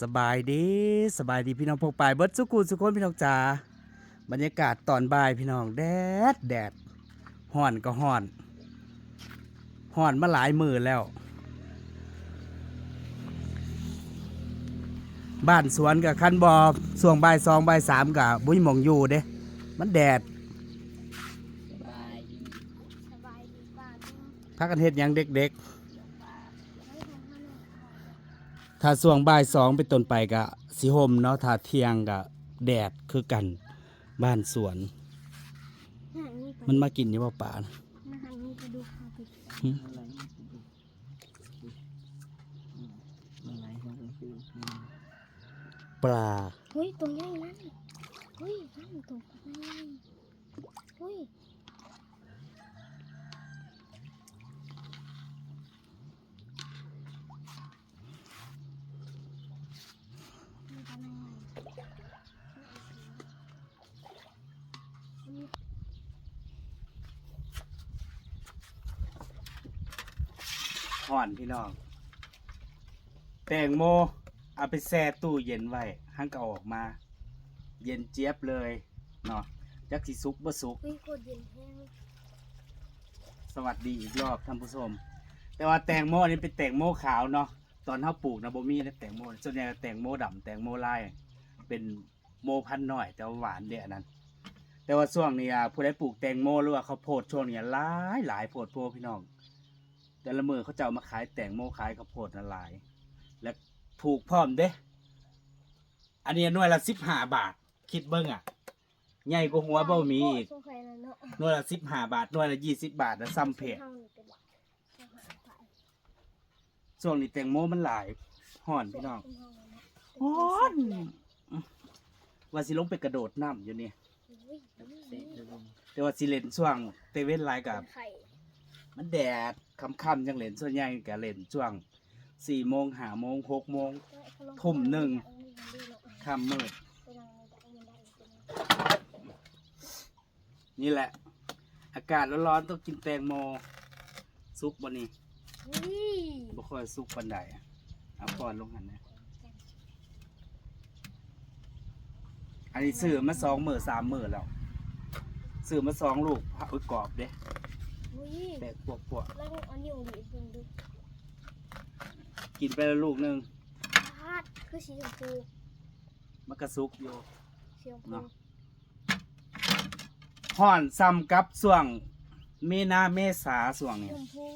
สบายดีสบายดีพี่น้องพกปายเบิดสุกูสุคนพี่น้องจ๋าบรรยากาศตอนบ่ายพี่น้องแดดแดดห่อนก็ห่อนห่อนมาหลายมือแล้ว บ้านสวนกับคันบอส่วงบ่ายสองบ่ายสามกับบุ้ยหมองอยู่เด้มันแดดสบายดีสบายดีป่ะลุงพักกันเฮ็ดหยังเด็กไม่ทำขนม ๆ ถ้าส่วงบ่ายสองเป็นต้นไปกะสิห่มเนาะถ้าเที่ยงกะแดดคือกันบ้านสวนหันนี่ไปมันมากินอยู่บ่ป่านะมาหันนี่ไปดูเขาไปอะไรนี่ดูอืมอะไรของมันคืออืมปลา เฮ้ยตัวใหญ่นั่นเฮ้ยนั่นตัวใหญ่เฮ้ยมันทำยังไง ห่อนพี่น้อง แตงโม เอาไปแช่ตู้เย็นไว้หั่งก็เอาออกมา เย็นเจี๊ยบเลยเนาะจักสิสุกบ่สุกเฮ้ยโคตรเย็นแห้งสวัสดีอีกรอบท่านผู้ชม แต่ว่าแตงโมนี่เป็นแตงโมขาวเนาะ ตอนเฮาปลูกนะบ่มีนะแตงโมส่วนใหญ่แตงโมดำแตงโมลาย เป็นโมพันธุ์น้อย แต่ว่าหวานเด้อันนั้น แต่ว่าช่วงนี้อะผู้ใดปลูกแตงโมหรือว่าข้าวโพดช่วงนี้หลายหลายโพดโพพี่น้อง แต่ละมือเขาจะเอามาขายแตงโมขายข้าวโพดนั่นหลาย และถูกพร้อมเด้ อันนี้หน่วยละ15บห้าบาท คิดเบิ่งอะ ใหญ่กว่าหัวเบ่มีอีกสงสัยล้วเนาะหน่วยละ15บาท หน่วยละ20บาทนะซ้ำเพจท่านี่เป็นอาหารไปช่วงนี้แตงโมมันหลายห่อนพี่น้องฮ้ฮ้อนว่าสิลงไปกระโดดน้ำอยู่นี่แต่ว่าสิเล่นช่วงเตเว่นไลน์กับ มันแดดค่ำๆจังเล่นส่วนใหญ่ก็เล่นช่วงสี่โมงห้าโมงหกโมง ทุ่มหนึ่ง ค่ำมืดนี่แหละ อากาศร้อนๆต้องกินแตงโมซุปบนนี้นี่บ่ค่อยซุปปันใดเอาปอนลงหันนะอันนี้ซื้อมาสองหมือสามหมือแล้วซื้อมาสองลูกผักอุ้ยกรอบเด้ อุ้ยแต่พวกพวกแล้วอันนี้อุ้ยดูดูกินไปแล้วลูกหนึงพาดคือสีชมพูมันกระซุกอยู่สีชมพูเนาะห่อนซ้ำกับส่วงมีนาเมษาส่วงชนี้มพู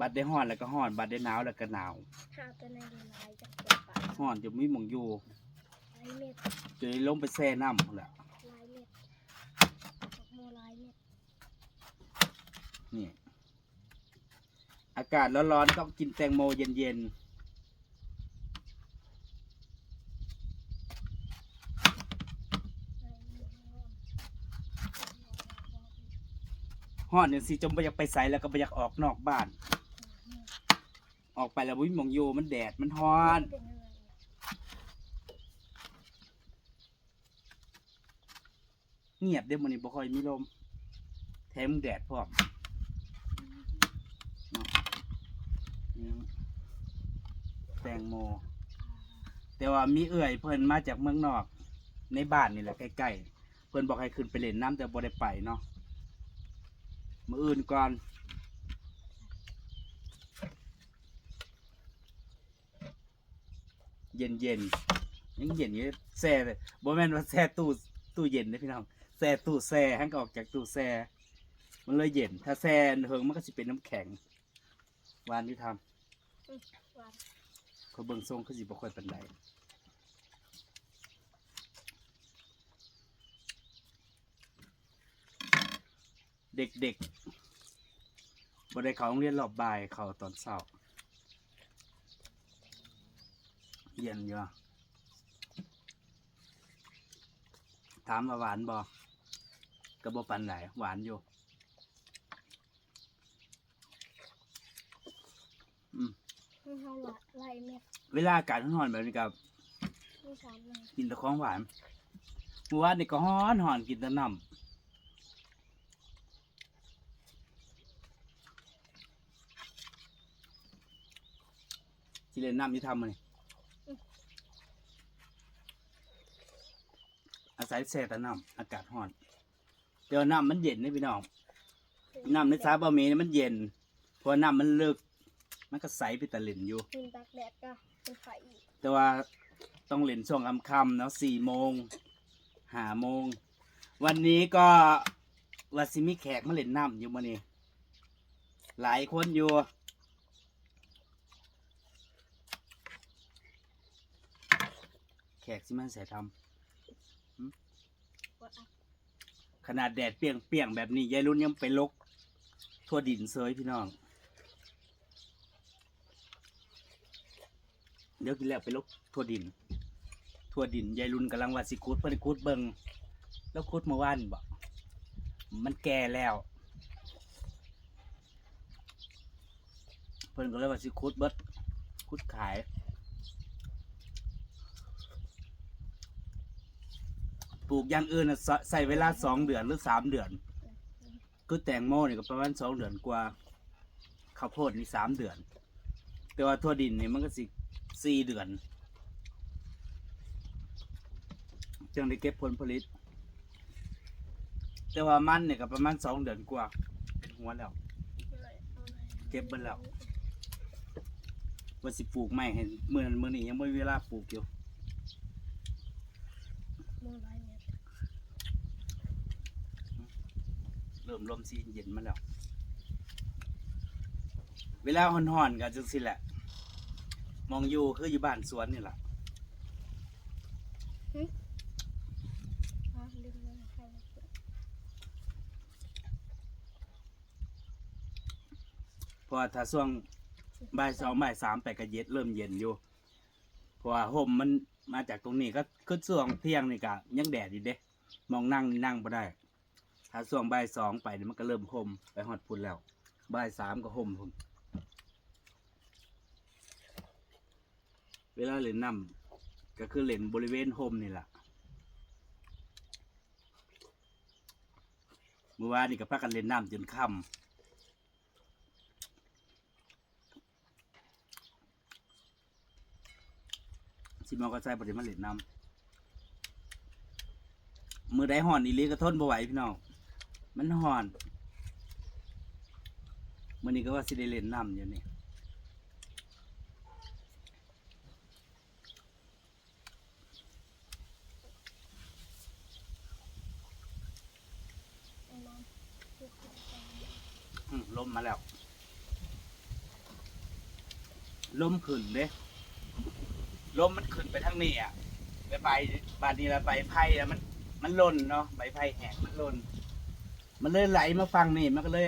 บัดได้ห่อนแล้วก็ห่อน บัดได้หนาวแล้วก็หนาวหาตัวในลายจากตัวปลาห่อนจะมีหมองอยู่ลายเม็ดจะได้ลงไปแช่น้ำพุ่นแหละ ลายเม็ดดอกโมลายเม็ด นี่ อากาศร้อนๆต้องกินแตงโมเย็นๆห่อนอย่างสิจมไปอยากไปใส่แล้วก็ไปอยากออกนอกบ้าน ออกไปแล้ววิ่งมองอยู่มันแดดมันฮ้อนเป็นอะไรเงียบเด้มันนี่บ่ค่อยมีลม แถมแดดพร้อมเนาะนี่ แตงโม แต่ว่ามีเอื่อยเพิ่นมาจากเมืองนอก ในบ้านนี่แหละใกล้ๆเพิ่นบอกให้ขึ้นไปเล่นน้ำแต่บ่ได้ไปเนาะมืออื่นก่อนเย็นเย็นๆยังเย็นอยู่แซ่เลยบ่แม่นว่าแซ่ตู้ตู้เย็นเด้พี่น้องแซ่ตู้แซ่หันก็ออกจากตู้แซ่มันเลยเย็น ถ้าแซ่เฮิงมันก็สิเป็นน้ำแข็งวานที่ทำอืมหวา เขาเบิ่งทรงคือสิบ่ค่อยปานใดเด็กๆบ่ได้เขาโรงเรียนรอบบ่ายเขาตอนเช้าเย็นอยู่ถามว่าหวานบ่ก็บ่ปานใดหวานอยู่ เวลาอากาศร้อนๆแบบนี้กับกินแต่ของหวานเมื่วานนี่ก็ฮ้อนหอนกินแต่น้ำกินเล่น้ำที่ทำมานี่อาศัยแช่ต่น้ำอากาศร้อนเดี๋ยวน้ำมันเย็นนี่พี่น้องน้ำในสาบะเมนี่มันเย็นเพราะน้ำมันเลือก มันก็ใสไปแต่เล่นอยู่กินตักแดดก็เป็นไฟอีกแต่ว่าต้องเล่นช่วงค่ำๆเนาะสี่โมงห้าโมง วันนี้ก็วาซิมีแขกมาเล่นน้ำอยู่มานี่หลายคนอยู่แขกสิมาใส่ทว่าอะำขนาดแดดเปรียงๆแบบนี้ยายรุ่นยังไปลกทั่วดินเซยพี่น้อง เดี๋ยวกินแล้วไปลกทั่วดิน ทั่วดินยายรุนกำลังว่าสิคุดเพิ่นคุดเบิงแล้วคุดเมื่อวานบอกมันแก่แล้ว เพิ่นก็เลยว่าสิคุดเบิดคุดขายปลูกอย่างอื่นน่ะใส่ใส่เวลาสองเดือนหรือสามเดือน คือแตงโมนี่ก็ประมาณสองเดือนกว่าข้าวโพดนี่สามเดือน แต่ว่าทั่วดินนี่มันก็สิ สี่เดือน จึงได้เก็บผลผลิต แต่ว่ามันเนี่ยก็ประมาณสองเดือนกว่า เป็นหัวแล้ว เก็บเบิดแล้วว่าสิปลูกไม่เห็นเมื่อวันเมื่อนี้ยังไม่มีเวลาปลูกอยู่เนี่ยเริ่มลมซีเย็นมาแล้ว เวลาห่อนๆก็จังสิแหละ มองอยู่คืออยู่บ้านสวนนี่แหละอะลืมเลยใครมาเปิดเพราะว่าถ้าช่วงบ่ายสองบ่ายสามไปก็เย็นเริ่มเย็นอยู่ เพราะว่าห่มมันมาจากตรงนี้ก็คือช่วงเที่ยงนี่ก็ยังแดดอยู่เด้ มองนั่งนี่นั่งไ่ได้ ถ้าช่วงบ่ายสองไปนี่มันก็เริ่มห่มไปหอดพุ่นแล้วบ่ายสามก็ห่มพุ่น เวลาเล่นน้ำก็คือเล่นบริเวณห่มนี่แหละเมื่อวานนี่ก็พากันเล่นน้ำจนค่ำสิมอก็ใส่บริมาเล่นน้ำมือได้ห่อนอีลีก็ทนบ่ไหวพี่น้อง มันห่อนมื่อนี้ก็ว่าสิได้เล่นน้ำอยู่นี่ เอาน้ำคือคือไป อืมลมมาแล้ว ลมขึ้นเด้ลมมันขึ้นไปทางนี้อะไปใบบานนี้ละใบไผ่แล้วมัน มันล่นเนาะใบไผ่แห้งมันล่น มันเลยไหลมาฟังนี่มันก็เลย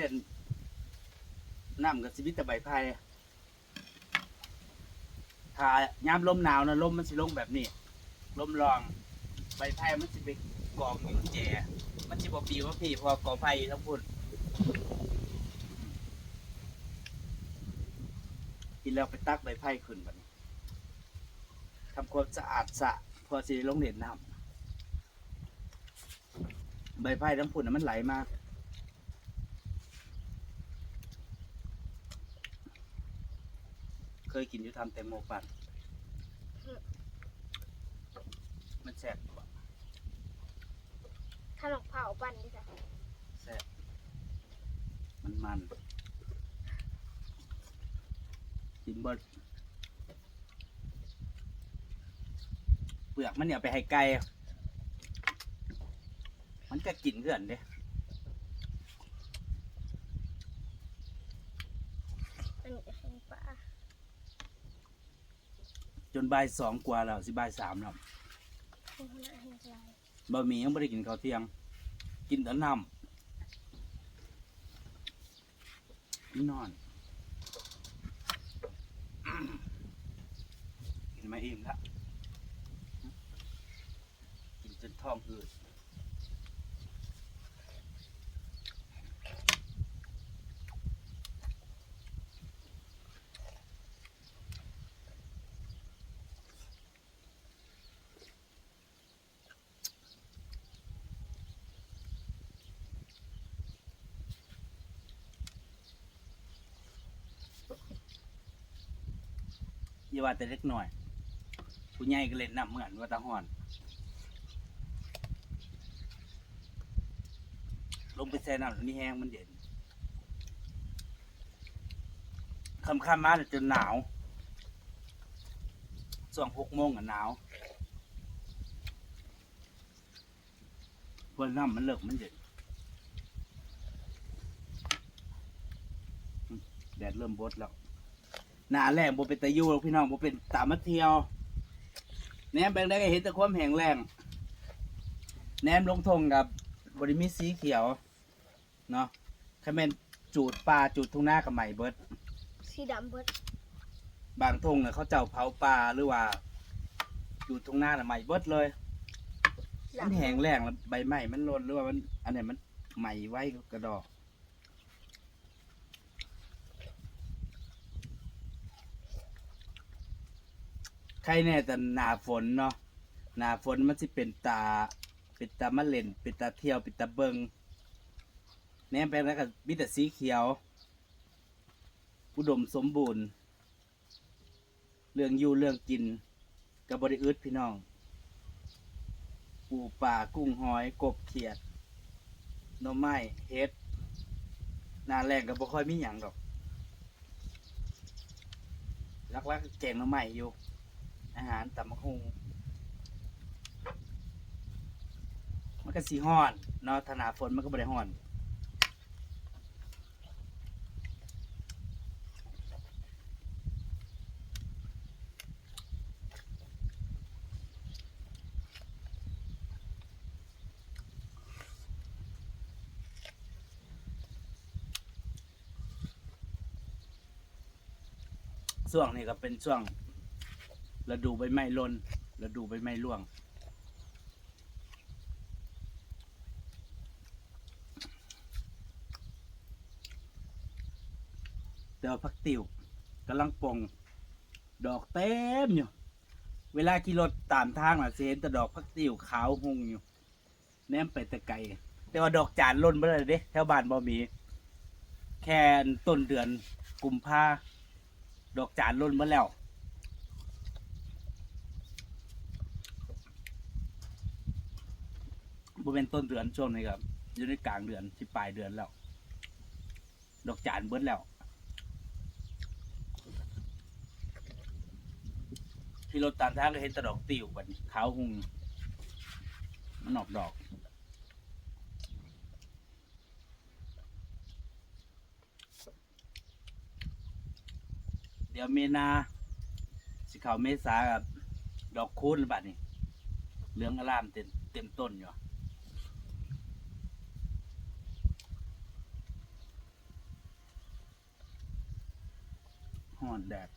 น้ำกับชีวิตแต่ใบไผ่ถ้ายามลมหนาวนะลมมันสิลงแบบนี้ลมรอง ใบไผ่มันสิไปกองอยู่แจมันสิบ่ปีว่าพี่พอกอไผ่ทั้งพุ่น กินแล้วไปตักใบไผ่ขึ้นบัดนี้ทำความสะอาดสระพอสิได้ลงเด่นน้ำใบไผ่ทั้งพุ่นน่ะมันไหลมากเคยกินอยู่ทำแตงโมปั่นมันแซ่บกว่าถ้าหลอกเผาปั่นดิจ้ะแซ่บมันมัน กินเบิดเปลือกมันเนี่ยเอาไปให้ไก่มันก็กินเพื่อนเด้อันนี้จะให้ปลาจนบ่ายสองกว่าแล้วสิบ่ายสามแล้วให้ขนาดให้ลายบะหมี่ยังไม่ได้กินข้าวเที่ยง กินแต่น้ำนี่นอน กิน มาอิ่มแล้วกินจนท้องอืดอย่าว่าแต่เล็กหน่อย ผู้ใหญ่ก็เล่นน้ำเหมือนว่าตาห่อน ลงไปแช่น้ำอันนี้แห้งมันเย็นค่ำๆมาเนี่จนหนาวช่วงหกโมงอะหนาวเพื่อนน้ำมันเลิกมันเย็นแดดเริ่มบดแล้วหนาแรงบ่เป็นตะยูพี่น้องบ่เป็นตามมาเที่ยว แหนมแบงได้ก็เห็นแต่ความแห้งแรงแหนมลงทงกับบริมีสีเขียวเนาะถ้าแม่นจูดปลาจูดทุ่งนากับใหม่เบิดสีดำเบิดบางทงน่ะเขาเจ้าเผาปลาหรือว่าจูดทุ่งนาน่ะใหม่เบิดเลยมันแห้งแรงแล้วใบไม้มันหล่นหรือว่ามันอันไหนมันใหม่ไว้กระดอก ใครแน่แต่หนาฝนเนาะหนาฝนมันสิเป็นตา เป็นตามะเล่นเป็นตาเที่ยวเป็นตาเบิงแนมแปลงแล้วก็มีแต่สีเขียว อุดมสมบูรณ์ เรื่องอยู่เรื่องกินกับบริอึดพี่น้อง ปูป่ากุ้งหอยกบเขียดน่อไม้เฮ็ดหนาแรงก็บ่ค่อยมีหยังดอกลักๆก็แกงน่อไม้อยู่ อาหารตำมะฮุงมันก็สีห้อนเนาะถนาฝนมันก็บ่ได้ห้อนช่วงนี้ก็เป็นช่วง ฤดูใบไม้หล่นฤดูใบไม้ร่วง แต่ว่าพักติวกำลังปงดอกเต็มอยู่ เวลาขี่รถตามทางน่ะสิเห็นแต่ดอกพักติวขาวหงอยู่แนมไปแต่ไกลแต่ว่าดอกจานล่นไปเลยเด้แถวบ้านบ่มี แค่ต้นเดือนกุมภาดอกจานล่นมาแล้ว เป็นต้นเดือนช่วงนี้ครับอยู่ในกลางเดือนที่ปลายเดือนแล้ว ดอกจานเบิดแล้ว ที่รถตามทางก็เห็นแต่ดอกติวบัดนี้ขาวหุงมันออกดอกเดี๋ยวเมนาสิเขาเมษากับดอกคูณบัดนี้เหลืองอลามเต็มเต็มต้นอยู่ หอนแดด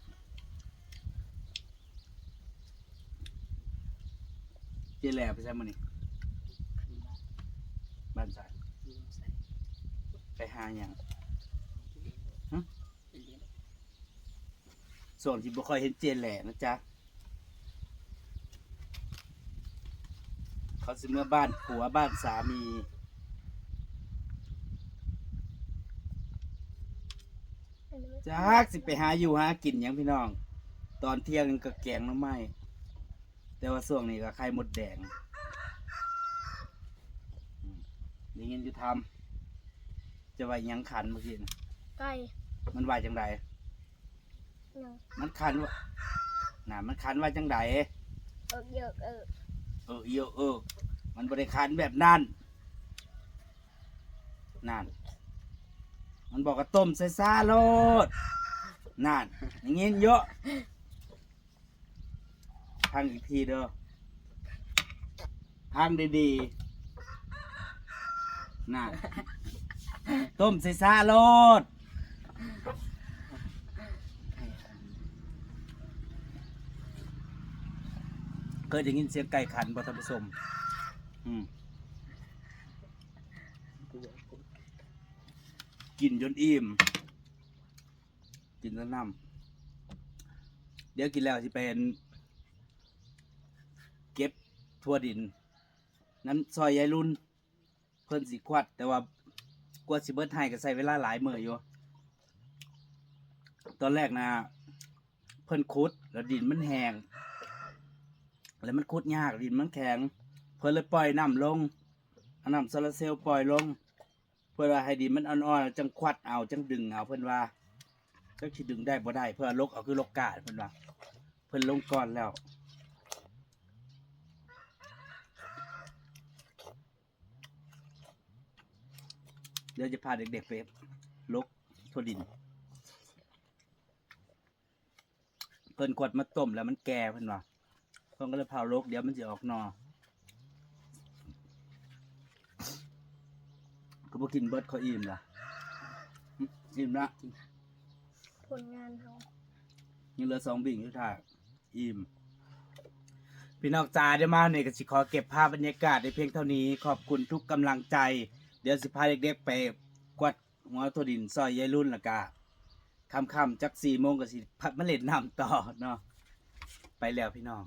เจแหล่ไปใช่มันนี่บ้านสายลุงใส่ไปหาอย่างเป็นเลี้ยงส่วนที่บ่ค่อยเห็นเจแหล่นะจ๊ะ เขาสิเมื่อบ้านผัวบ้านสามี อันนี้มัน จากสิไปหาอยู่หากินหยังพี่น้อง ตอนเที่ยงก็แกงหน้ำไม้แต่ว่าช่วงนี้ก็ไข่มดแดงอืมได้ยินอยู่ทำจะว่าหยังขันเมื่อกี้น่ะไก่มันว่าจังไดยังมันขันว่าน่ะมันขันว่าจังไดเอิกเยอะเออเออเยอะเออ มันบริคันแบบนั้นนั่น มันบอกว่าต้มใส่ซาโลดนั่นอย่างงี้เยอะพังอีกทีเด้อพังดีๆนั่นต้มใส่ซาโลดเคยได้ยินเสียงไก่ขันบ่ท่านผู้ชมอืม ตัวผม กินจนอิ่มกินแล้วน้ำเดี๋ยวกินแล้วสิเป็นเก็บทั่วดิน นั้นซอยยายรุ่น เพิ่นสิควัด แต่ว่ากว่าสิเบิร์ดให้ก็ใช้เวลาหลายมืออยู่ ตอนแรกนะเพิ่นขุด แล้วดินมันแห้งแล้วมันขุดยากดินมันแข็ง เพิ่นเลยปล่อยน้ำลงเอาน้ำโซลาร์เซลล์ปล่อยลง เพื่อว่าให้ดินมันอ่อนๆจังควัดเอาจังดึงเอาเพิ่อนว่าจังสิดึงได้บ่ได้ เพื่อลกเอาคือลกกาดเพิ่อนว่าเพิ่นลงก่อนแล้วเดี๋ยวจะพาเด็กๆไปลกทั่วดิน เพิ่นกดมาต้มแล้วมันแก่เพิ่นว่าเพิ่นก็เลยเผาลกเดี๋ยวมันจะออกนอ ก็บ่กินเบิดเขาอิ่มล่ะหึอิ่มละผลงานเขายังเหลือสองบิ่งอยู่ท่าอิ่มพี่น้องจ๋าเดี๋ยวมาเนี่ยก็สิขอเก็บภาพบรรยากาศในเพียงเท่านี้ ขอบคุณทุกกำลังใจ เดี๋ยวสิพาเด็กๆไปกวาดหัวทั่วดินซอยยายรุ่นและกะค่ำๆจักสี่โมงก็สิพัดมาเล่นน้ำต่อเนาะไปแล้วพี่น้อง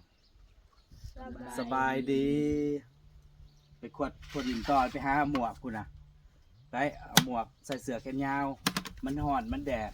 สบายดี ไปขวดขวดดินต่อไปหาหมวกคุณนะ ไปเอาหมวกใส่เสื้อแขนยาว มันห่อนมันแดด